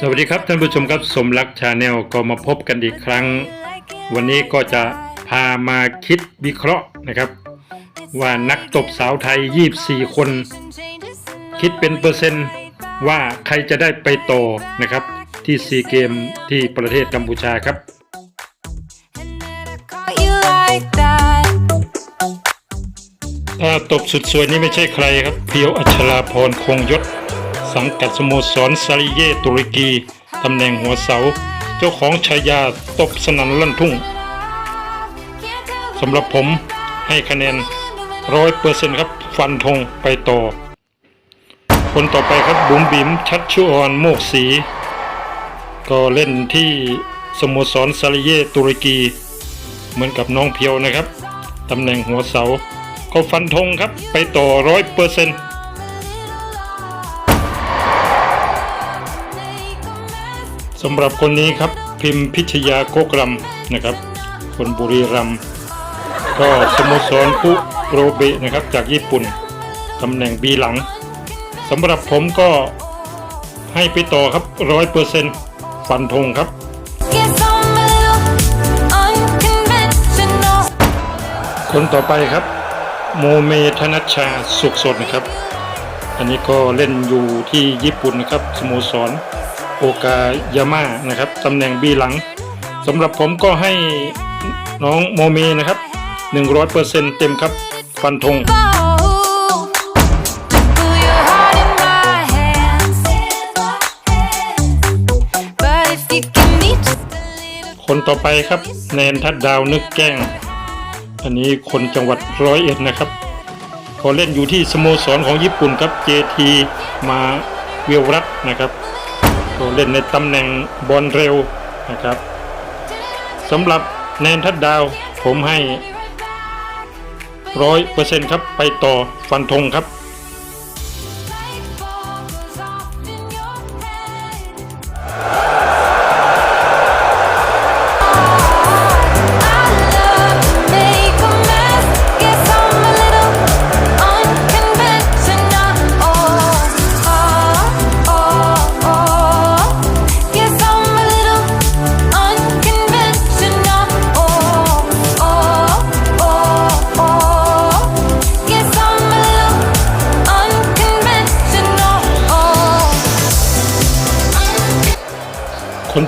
สวัสดีครับท่านผู้ชมครับสมรักชาแนลก็มาพบกันอีกครั้ง วันนี้ก็จะพามาคิดวิเคราะห์นะครับ ว่านักตบสาวไทย 24 คน คิดเป็นเปอร์เซ็นต์ว่าใครจะได้ไปต่อนะครับ ที่ซีเกมที่ประเทศกัมพูชาครับถ้าตบสุดสวยนี่ไม่ใช่ใครครับ เพียวอัชราพรคงยศ สังกัดสโมสรซาริเยตุรกี ตำแหน่งหัวเสา เจ้าของฉายาตบสนั่นลั่นทุ่งสำหรับผมให้คะแนนร้อยเปอร์เซ็นต์ครับฟันธงไปต่อ คนต่อไปครับบุ๋มบิ๋มชัดชุออนโมกศรีก็เล่นที่สโมสรซาริเยตุรกี เหมือนกับน้องเพียวนะครับ ตำแหน่งหัวเสา ก็ฟันธงครับไปต่อร้อยเปอร์เซ็นต์ สำหรับคนนี้ครับพิมพ์พิชยาโกกรัมนะครับ คนบุรีรัมก็สโมสรคุโรเบะนะครับจากญี่ปุ่นตำแหน่งบีหลังสำหรับผมก็ให้ไปต่อครับร้อยเปอร์เซ็นต์ฟันธงครับคนต่อไปครับ โมเมธนัชชาสุขสดนะครับ อันนี้ก็เล่นอยู่ที่ญี่ปุ่นนะครับสโมสร โอกายาม่านะครับตำแหน่งบีหลังสำหรับผมก็ให้น้องโมเมนะครับ 100%เต็มครับฟันธงคนต่อไปครับแนนทัดดาวนึกแกล้ง อันนี้คนจังหวัดร้อยเอ็ดนะครับเขาเล่นอยู่ที่สโมสรของญี่ปุ่นครับ JT มาเวลรัตนะครับ เล่นในตำแหน่งบอลเร็วนะครับสำหรับแนนทัดดาวผมให้ร้อยเปอร์เซ็นต์ครับ ไปต่อฟันธงครับ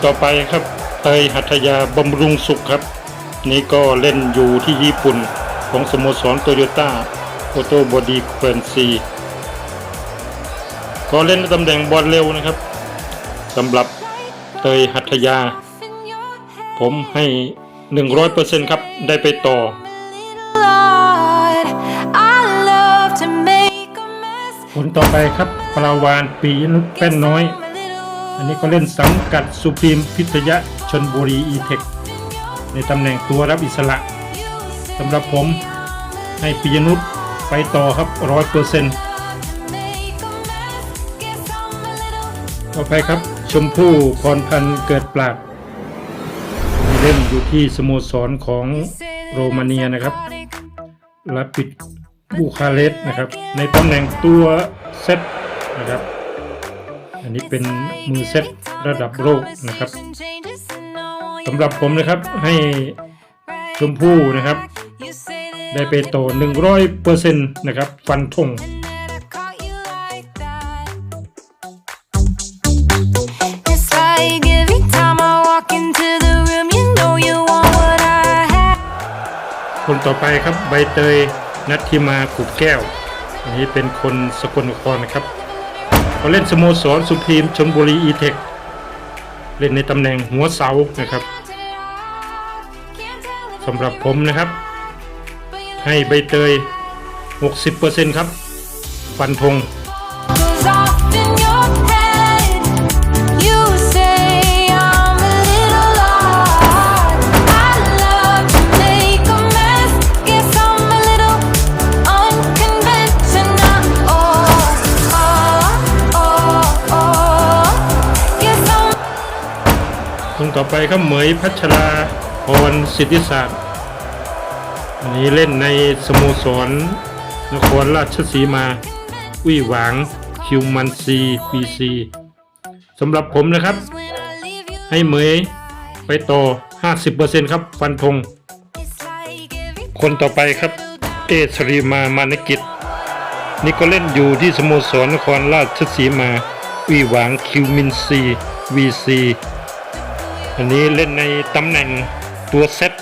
ต่อไปครับเตยหัตยาบำรุงสุขครับ นี่ก็เล่นอยู่ที่ญี่ปุ่นของสโมสรโตโยต้าโอโตบอดีเควนซีก็เล่นตำแหน่งบอลเร็วนะครับสำหรับเตยหัตยา ผมให้ 100%ครับ ได้ไปต่อคนต่อไปครับปลาวานปีนุชแป้นน้อย อันนี้ก็เล่นสังกัดสุพรีมพิทยะชนบุรีอีเทคในตำแหน่งตัวรับอิสระสำหรับผมให้ปิยนุชไปต่อครับร้อยเปอร์เซ็นต์ต่อไปครับ ชมพู่พรพันธ์เกิดปราดเล่นอยู่ที่สโมสรของโรมาเนียนะครับแลาปิดบูคาเรสต์นะครับ ในตำแหน่งตัวเซตนะครับ อันนี้เป็นมือเซตระดับโลกนะครับสำหรับผมนะครับให้ชมพู่นะครับ ได้ไปโต100เปอร์เซ็นต์นะครับฟันธง It's like every time I walk into the room, you know you want what I have. คนต่อไปครับใบเตยนัทธิมาขุบแก้ว อันนี้เป็นคนสกลนครนะครับ เขาเล่นสโมสรสุพรีมชนบุรีอีเทคเล่นในตำแหน่งหัวเสานะครับสำหรับผมนะครับ ให้ใบเตย 60%ครับ ฟันธง ต่อไปครับเหมยพัชราพรสิทธิศาสตร์อันนี้เล่นในสโมสรนครราชสีมาอุ้ยหวางคิวมันซีปีซีสำหรับผมนะครับ ให้เหมยไปต่อ 50%ครับฟันธงคนต่อไปครับ เอสรีมามานกิจ นี่ก็เล่นอยู่ที่สโมสรนครราชสีมาวีหวางคิวมินซีวีซี อันนี้เล่นในตำแหน่งตัวเซต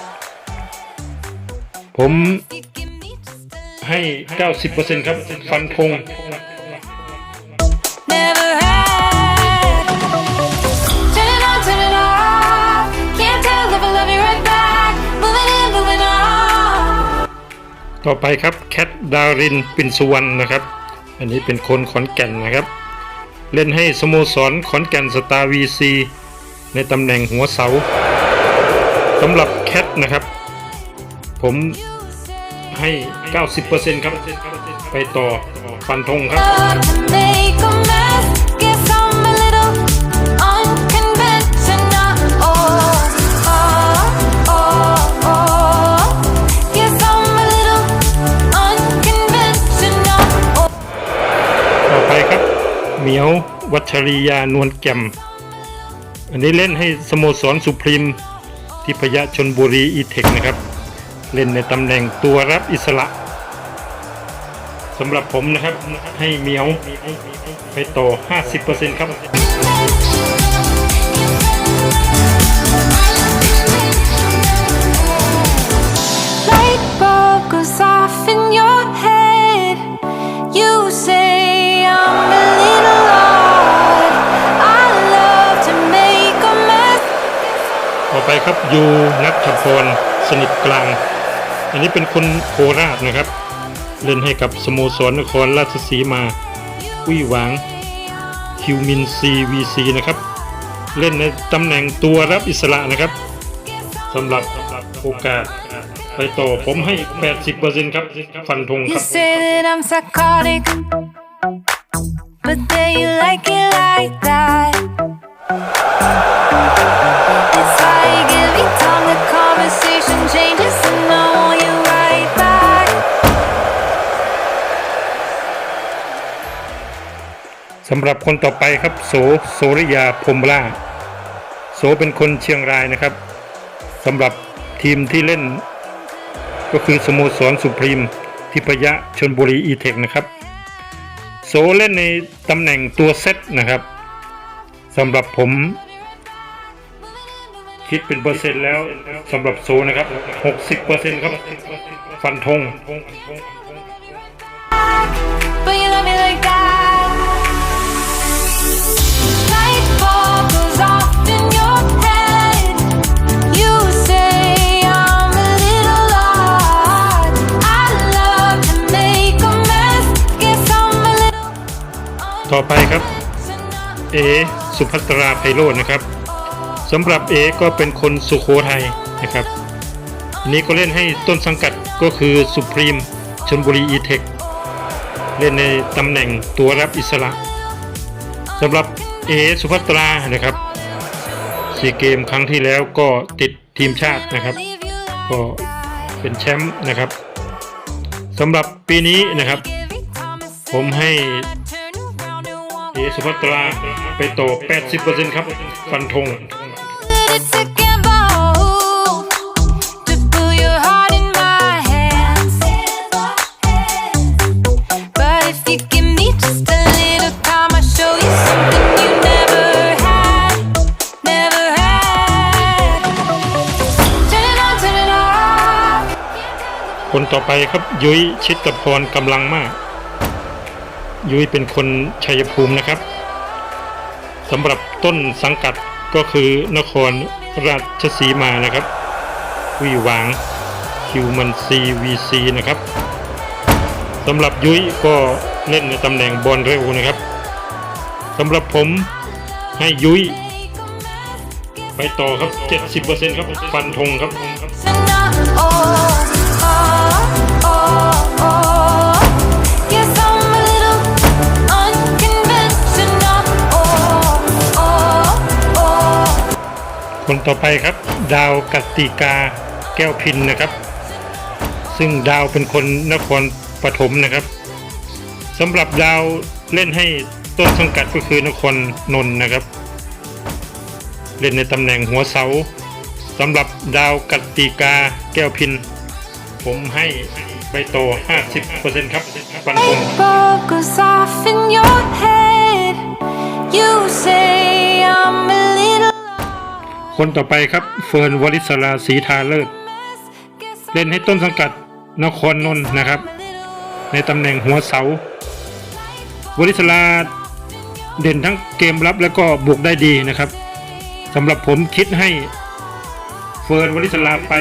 ผม you give me just a ให้ 90%ครับ ฟันธง never had. Turn it on, turn it off. Can't tell if I love you right back. Moving in, moving on. ต่อไปครับแคทดารินปินสุวรรณนะครับ อันนี้เป็นคนขอนแก่นนะครับ เล่นให้สโมสรขอนแก่นสตาร์วีซี ในตำแหน่งหัวเสาสำหรับแคทนะครับ ผมให้ 90%ครับ ไปต่อฟันธงครับ ต่อไปครับ เหมียววัชรียานวลแก่ม อันนี้เล่นให้สโมสรสุพรีมที่พยะชนบุรีอีเทคนะครับ เล่นในตำแหน่งตัวรับอิสระสำหรับผมนะครับให้เมียวไปต่อ 50%ครับ ครับยูนัทพรสนิทกลาง อันนี้เป็นคนโคราชนะครับ เล่นให้กับสโมสรนครราชสีมาวิหวังคิวมินซีวีซีนะครับ เล่นในตำแหน่งตัวรับอิสระนะครับสำหรับโอกาสไปต่อผมให้ 80%ครับ ฟันธงครับ but then you like it like that. สำหรับคนต่อไปครับโสโสริยาพรมล่าโสเป็นคนเชียงรายนะครับสำหรับทีมที่เล่น ก็คือสโมสรสุพรีมทิพยะชนบุรีอีเทคนะครับ โสเล่นในตำแหน่งตัวเซตนะครับสำหรับผม คิดเป็นเปอร์เซ็นต์แล้วสำหรับโซนะครับ 60%ครับ ฟันธง ต่อไปครับเอสุภัตราไพโรจน์นะครับสำหรับเอก็เป็นคนสุโขทัยนะครับนี้ก็เล่นให้ต้นสังกัดก็คือสุพรีมชนบุรีอีเทคเล่นในตำแหน่งตัวรับอิสระสำหรับเอสุภัตรานะครับซีเกมครั้งที่แล้วก็ติดทีมชาตินะครับ ก็เป็นแชมป์นะครับสำหรับปีนี้นะครับ ผมให้ เอสุภัตราไปโต 80%ครับ ฟันธงคนต่อไปครับยุ้ยชิดกับพรกำลังมาก ยุ้ยเป็นคนชัยภูมินะครับสำหรับต้นสังกัดก็คือนครราชสีมานะครับวิวางคิวมันซีวีซีนะครับสำหรับยุ้ยก็เล่นในตำแหน่งบอลเร็วนะครับสำหรับผมให้ยุ้ย ไปต่อครับ 70%ครับ ฟันธงครับ คนต่อไปครับ ดาวกติกาแก้วพินนะครับ ซึ่งดาวเป็นคนนครปฐมนะครับสำหรับดาวเล่นให้ต้นสังกัดก็คือนครนนท์นะครับ เล่นในตำแหน่งหัวเสาสำหรับดาวกติกาแก้วพิน ผมให้ใบโต 50%ครับฟันธง คนต่อไปครับเฟิร์นวลิศราศรีทาเลิศเล่นให้ต้นสังกัดนครนนท์นะครับ ในตำแหน่งหัวเสาวลิศราเด่นทั้งเกมรับแล้วก็บุกได้ดีนะครับสำหรับผมคิดให้เฟิร์นวลิศราไป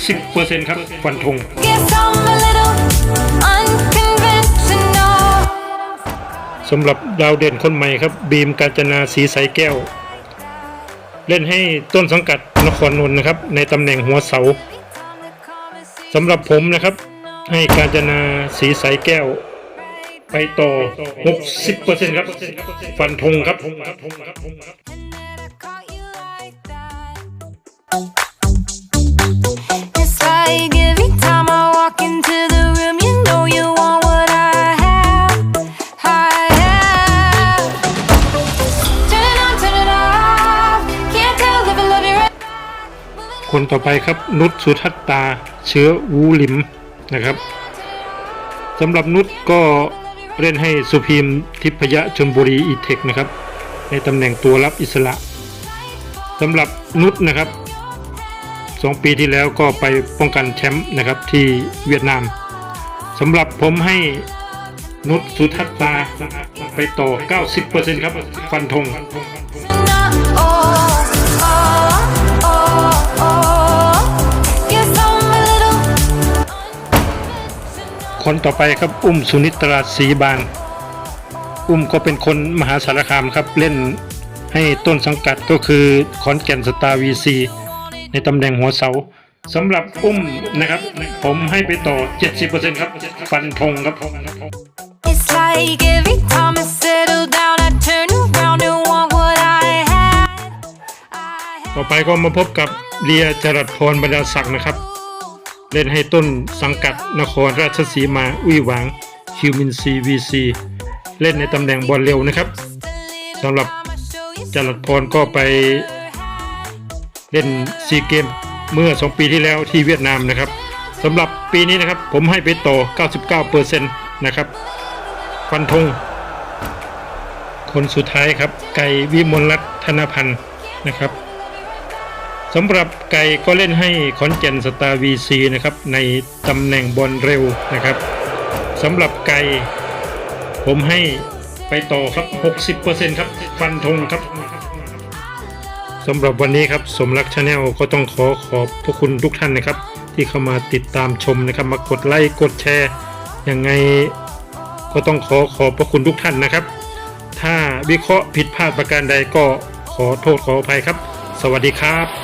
60%ครับฟันธงสำหรับดาวเด่นคนใหม่ครับ บีมกาญจนาสีใสแก้ว เล่นให้ต้นสังกัดนครนนท์นะครับ ในตำแหน่งหัวเสาสำหรับผมนะครับ ให้กาญจนาสีใสแก้ว ไปต่อ 60%ครับ ฟันธงครับ It's like every time I walk into the คนต่อไปครับนุชสุทัตตา เชื้อวูลิมนะครับสำหรับนุชก็เล่นให้สุพีมทิพยะชนบุรีอีเทคนะครับ ในตำแหน่งตัวรับอิสระสำหรับนุชนะครับสองปีที่แล้วก็ไปป้องกันแชมป์นะครับที่เวียดนามสำหรับผมให้นุชสุทัตตาไปต่อ 90%ครับ ฟันธง คนต่อไปครับอุ้มสุนิตราศรีบาน อุ้มก็เป็นคนมหาสารคามครับเล่นให้ต้นสังกัดก็คือขอนแก่นสตาร์วีซีในตำแหน่งหัวเสาสำหรับอุ้มนะครับ ผมให้ไปต่อ 70%ครับ ฟันธงครับ It's like every time I settle down, I turn around and want what I had. I ต่อไปก็มาพบกับเรียจรัสพรบรรดาศักดิ์นะครับ เล่นให้ต้นสังกัดนครราชสีมาอุ้ยหวางคิวมินซีวีซีเล่นในตำแหน่งบอลเร็วนะครับสำหรับจรัสพรก็ไปเล่นซีเกมเมื่อ 2 ปีที่แล้วที่เวียดนามนะครับสำหรับปีนี้นะครับผมให้ไปต่อ 99%นะครับฟันธงคนสุดท้ายครับไก่วิมลรัตน์ธนพันธ์นะครับ สำหรับไก่ก็เล่นให้ขอนแก่นสตาร์วีซีนะครับในตำแหน่งบอลเร็วนะครับสำหรับไก่ผมให้ไปต่อครับ 60%ครับฟันธงครับสำหรับวันนี้ครับสมรักชาแนลก็ต้องขอขอบพระคุณทุกท่านนะครับ ที่เข้ามาติดตามชมนะครับ มากดไลค์กดแชร์ยังไงก็ต้องขอขอบพระคุณทุกท่านนะครับ ถ้าวิเคราะห์ผิดพลาดประการใดก็ขอโทษขออภัยครับ สวัสดีครับ